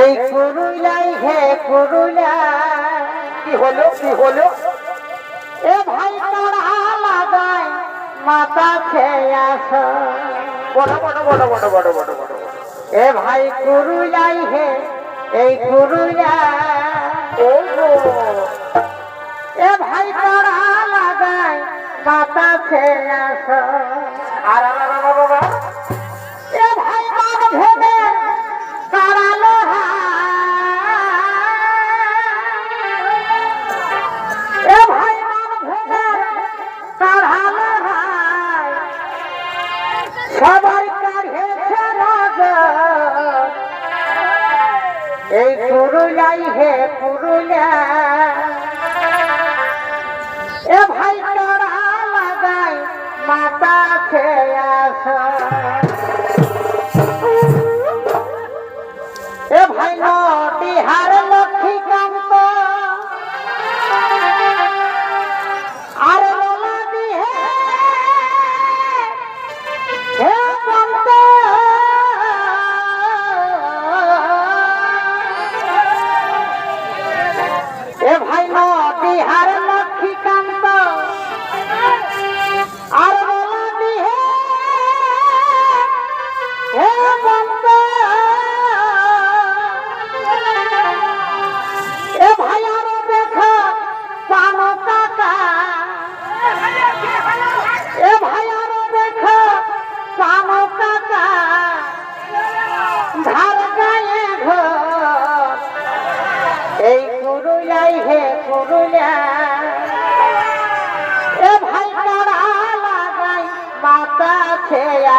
এই কুরুলাই হে কুরুলাই। কি হলো কি হলো? এ ভাই পড়া লাগাই মাথা খেয়ে আস। বড় বড় বড় বড় বড় বড় বড় এ ভাই কুরুলাই হে এই কুরুলাই। ও এ ভাই পড়া লাগাই মাথা খেয়ে আস। আর বাবা? এই পুরুলাই হে পুরুলা এ ভাই তারা লাগাই মাতা খেয়া এ ভাই নিহার লক্ষ্মী কান্ত এই হে কুরুলা এ ভাই তারা লাগাই মাতা ছেয়া